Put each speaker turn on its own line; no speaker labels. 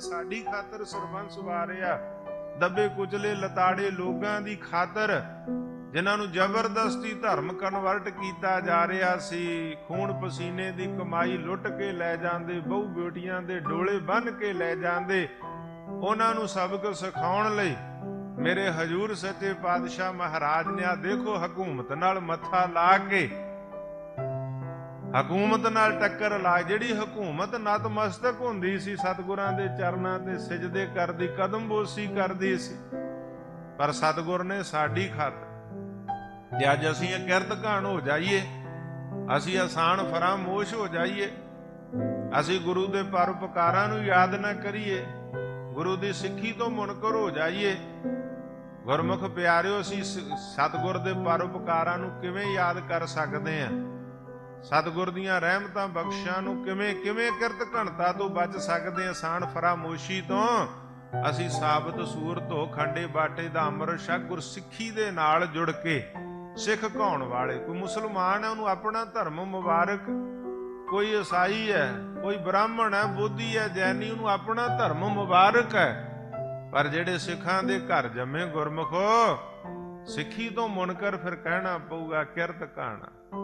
ਸਾਡੀ ਖਾਤਰ ਸਰਬੰਸ ਵਾਰਿਆ ਦੱਬੇ ਕੁਚਲੇ ਲਤਾੜੇ ਲੋਕਾਂ ਦੀ ਖਾਤਰ, ਜਿਨ੍ਹਾਂ ਨੂੰ ਜ਼ਬਰਦਸਤੀ ਧਰਮ ਕਨਵਰਟ ਕੀਤਾ ਜਾ ਰਿਹਾ ਸੀ। ਖੂਨ ਪਸੀਨੇ ਦੀ ਕਮਾਈ ਲੁੱਟ ਕੇ ਲੈ ਜਾਂਦੇ, ਬਹੁ ਬੇਟੀਆਂ ਦੇ ਡੋਲੇ ਬੰਨ ਕੇ ਲੈ ਜਾਂਦੇ। ਉਹਨਾਂ ਨੂੰ ਸਬਕ ਸਿਖਾਉਣ ਲਈ ਮੇਰੇ ਹਜੂਰ ਸੱਚੇ ਪਾਤਸ਼ਾਹ ਮਹਾਰਾਜ ਨੇ ਆ ਦੇਖੋ ਹਕੂਮਤ ਨਾਲ ਮੱਥਾ ਲਾ ਕੇ ਹਕੂਮਤ ਨਾਲ ਟੱਕਰ ਲਾ, ਜਿਹੜੀ ਹਕੂਮਤ ਨਤਮਸਤਕ ਹੁੰਦੀ ਸੀ, ਸਤਿਗੁਰਾਂ ਦੇ ਚਰਨਾਂ ਤੇ ਸਿਜਦੇ ਕਰਦੀ ਕਦਮਬੋਸੀ ਕਰਦੀ ਸੀ। ਪਰ ਸਤਿਗੁਰ ਨੇ ਸਾਡੀ ਖਾਤਰ ਜੇ ਅੱਜ ਅਸੀਂ ਇਹ ਕਿਰਤ ਘਾਣ ਹੋ ਜਾਈਏ, ਅਸੀਂ ਆਸਾਨ ਫਰਾਮੋਸ਼ ਹੋ ਜਾਈਏ, ਅਸੀਂ ਗੁਰੂ ਦੇ ਪਰਉਪਕਾਰਾਂ ਨੂੰ ਯਾਦ ਨਾ ਕਰੀਏ, ਗੁਰੂ ਦੀ ਸਿੱਖੀ ਤੋਂ ਮੁਨਕਰ ਹੋ ਜਾਈਏ, ਗੁਰਮੁਖ ਪਿਆਰਿਓ, ਅਸੀਂ ਸ- ਸਤਿਗੁਰ ਦੇ ਪਰਉਪਕਾਰਾਂ ਨੂੰ ਕਿਵੇਂ ਯਾਦ ਕਰ ਸਕਦੇ ਹਾਂ? ਸਤਿਗੁਰ ਦੀਆਂ ਰਹਿਮਤਾਂ ਬਖਸ਼ਾਂ ਨੂੰ ਕਿਵੇਂ ਕਿਵੇਂ ਕਿਰਤ ਘਣਤਾ ਤੋਂ ਬਚ ਸਕਦੇ ਹਾਂ ਆਸਾਨ ਫਰਾਮੋਸ਼ੀ ਤੋਂ। ਅਸੀਂ ਸਾਬਤ ਸੂਰਤ ਹੋ ਖੰਡੇ ਬਾਟੇ ਦਾ ਅੰਮ੍ਰਿਤ ਛਕ ਗੁਰਸਿੱਖੀ ਦੇ ਨਾਲ ਜੁੜ ਕੇ ਸਿੱਖ ਕਹਾਉਣ ਵਾਲੇ। ਕੋਈ ਮੁਸਲਮਾਨ ਹੈ ਉਹਨੂੰ ਆਪਣਾ ਧਰਮ ਮੁਬਾਰਕ। ਕੋਈ ਈਸਾਈ ਹੈ ਕੋਈ ਬ੍ਰਾਹਮਣ ਹੈ ਬੋਧੀ ਹੈ ਜੈਨੀ, ਉਹਨੂੰ ਆਪਣਾ ਧਰਮ ਮੁਬਾਰਕ ਹੈ ਪਰ ਜਿਹੜੇ ਸਿੱਖਾਂ ਦੇ ਘਰ ਜੰਮੇ ਗੁਰਮੁਖੋ, ਸਿੱਖੀ ਤੋਂ ਮੁਨਕਰ ਫਿਰ ਕਹਿਣਾ ਪਊਗਾ ਕਿਰਤ ਕਾਣਾ